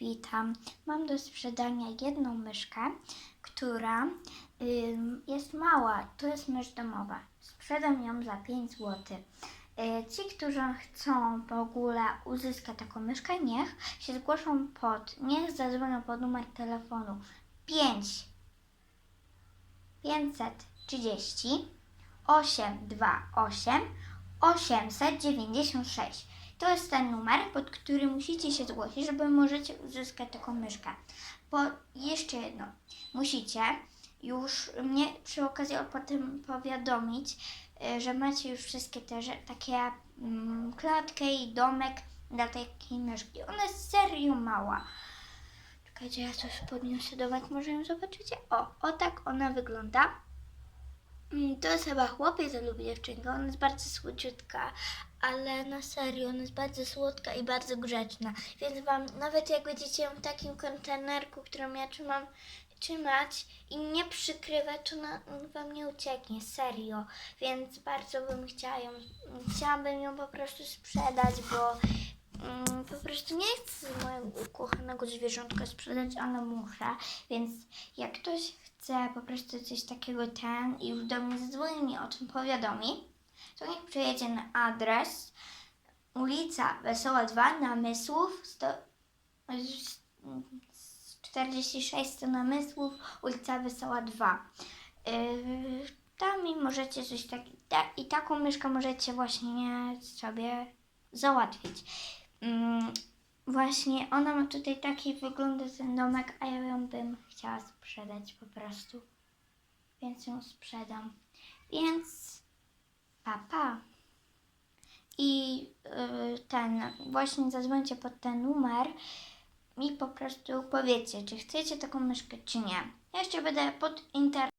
Witam. Mam do sprzedania jedną myszkę, która ym, jest mała. To jest mysz domowa. Sprzedam ją za 5 zł. Y, Ci, którzy chcą w ogóle uzyskać taką myszkę, niech się zgłoszą pod, niech zadzwonią pod numer telefonu 5 530 828 896. To jest ten numer, pod który musicie się zgłosić, żeby możecie uzyskać taką myszkę. Bo jeszcze jedno, musicie już mnie przy okazji o potem powiadomić, y, że macie już wszystkie te takie mm, klatkę i domek dla takiej myszki. Ona jest serio mała. Czekajcie, ja coś podniosę do Was, może ją zobaczycie. O, o tak ona wygląda. Mm, To jest chyba chłopiec lub dziewczynka, ona jest bardzo słodziutka, ale na serio, ona jest bardzo słodka i bardzo grzeczna. Więc wam, nawet jak będziecie ją w takim kontenerku, którą ja trzymam, trzymać i nie przykrywać, ona wam nie ucieknie, serio. Więc bardzo bym chciała ją, chciałabym ją po prostu sprzedać, bo mm, po prostu nie chcę mojego ukochanego zwierzątka sprzedać, ale muszę. Więc jak ktoś chce po prostu coś takiego ten i już do mnie zadzwoni mi o tym powiadomi, to niech przyjedzie na adres ulica Wesoła 2 Namysłów 100, z- z 46 100 Namysłów, ulica Wesoła 2. Yy, tam i możecie coś tak, ta, i taką myszkę możecie właśnie sobie załatwić. Mm, właśnie ona ma tutaj taki wygląda ten domek, a ja ją bym chciała sprzedać po prostu. Więc ją sprzedam. Więc papa. I yy, ten, właśnie zadzwońcie pod ten numer i po prostu powiedzcie, czy chcecie taką myszkę, czy nie. Ja jeszcze będę pod internet.